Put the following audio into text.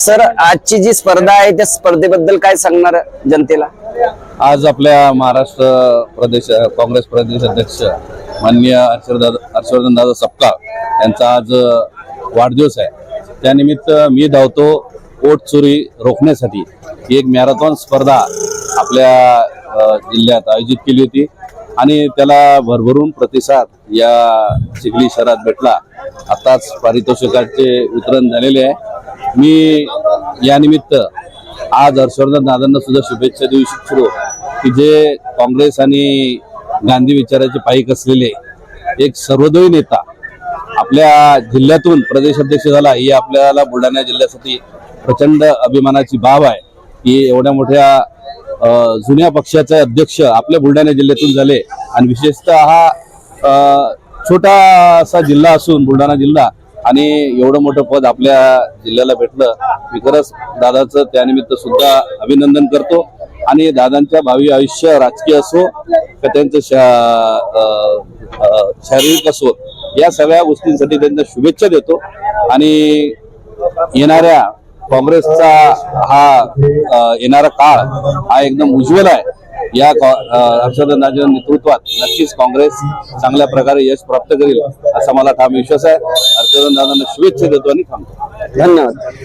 Sir आजची जी स्पर्धा आहे त्या स्पर्धेबद्दल काय सांगणार जनतेला? आज आपल्या महाराष्ट्र प्रदेश काँग्रेस प्रदेश अध्यक्ष माननीय हर्षवर्धन हर्षवर्धन दादा सपकाळ यांचा आज वाढदिवस आहे. त्यानिमित्त मी धावतो पोट चोरी रोखण्यासाठी. ही एक मॅरेथॉन स्पर्धा आपल्या जिल्ह्यात आयोजित केली होती आणि त्याला भरभरून प्रतिसाद या चिखली शहरात भेटला. आताच पारितोषिकाचे वितरण झालेले आहे. मी यानिमित्त आज हर्षवर्धन दादांना सुद्धा शुभेच्छा देऊ इच्छितो की जे काँग्रेस आणि गांधी विचाराचे पाईक असलेले एक सर्वोदयी नेता आपल्या जिल्ह्यातून प्रदेशाध्यक्ष झाला ही आपल्याला बुलढाणा जिल्ह्यासाठी प्रचंड अभिमानाची बाब आहे. की एवढ्या मोठ्या जुन्या पक्षाचे अध्यक्ष आपल्या बुलढाणा जिल्ह्यातून झाले आणि विशेषतः हा छोटासा जिल्हा असून बुलढाणा जिल्हा आणि एवढं मोठं पद आपल्या जिल्ह्याला भेटलं मी खरंच दादाचं त्यानिमित्त सुद्धा अभिनंदन करतो. आणि दादांच्या भावी आयुष्य राजकीय असो का त्यांचं शा- शारीरिक असो या सगळ्या गोष्टींसाठी त्यांना शुभेच्छा देतो. आणि येणाऱ्या काँग्रेसचा हा येणारा काळ हा एकदम उज्ज्वल आहे. या हर्षवर्धन नेतृत्वात नक्कीच काँग्रेस चांगल्या प्रकारे यश प्राप्त करेल असा मला ठाम विश्वास आहे. हर्षवर्धन दादांना शुभेच्छा देतो आणि थांबतो. धन्यवाद.